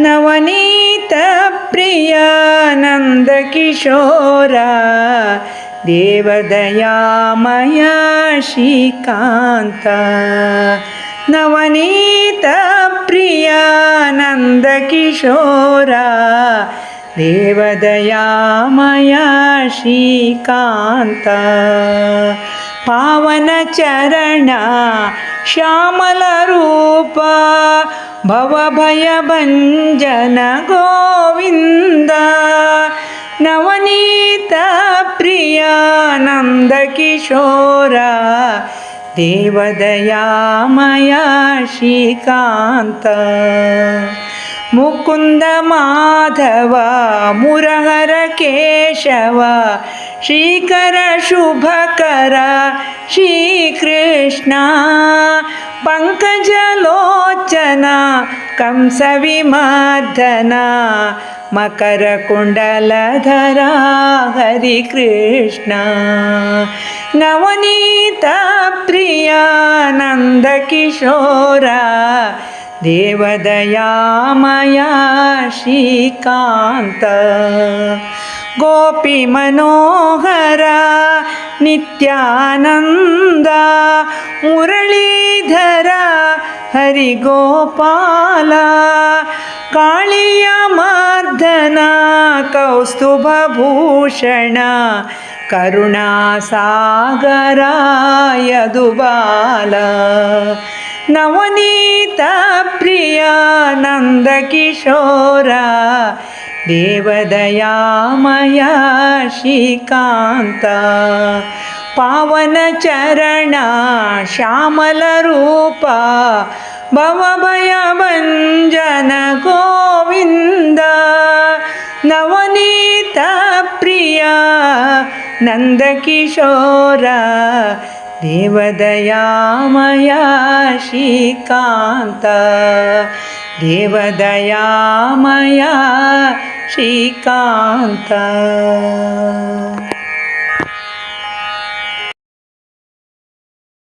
ನವನೀತ ಪ್ರಿಯಾನಂದ ಕಿಶೋರ ದೇವದಯಾಮಯ ಶ್ರೀಕಾಂತ. ನವನೀತ ಪ್ರಿಯಾನಂದ ಕಿಶೋರ ದೇವದಯಾಮಯ ಶ್ರೀಕಾಂತ. ಪಾವನ ಚರಣ ಶ್ಯಾಮಲ भवभयभञ्जन गोविन्द नवनीतप्रियानन्दकिशोर देवदयामया श्रीकान्त मुकुन्द माधव मुरहर केशव श्रीकर शुभकर श्रीकृष्ण पङ्कजलो जना कंसविमार्दना मकरकुण्डलधरा हरिकृष्णा। नवनीतप्रियानन्दकिशोरा देवदयामया श्रीकान्त। गोपीमनोहरा नित्यानन्दा मुरलीधरा ಹರಿ ಗೋಪಾಲ ಕಾಳಿಯ ಮಾರ್ದನ ಕರುಣಾ ಸಾಗರ ಯದುಬಾಲ. ನವನೀತ ಪ್ರಿಯ ನಂದಕಿಶೋರ ದೇವದಯಾಮಯ ಶ್ರೀಕಾಂತ. पावनचरण गोविंद नवनीत प्रिया नवनीतप्रिया नन्दकिशोर देवदयामया श्रीकान्त देवदयामया श्रीकान्त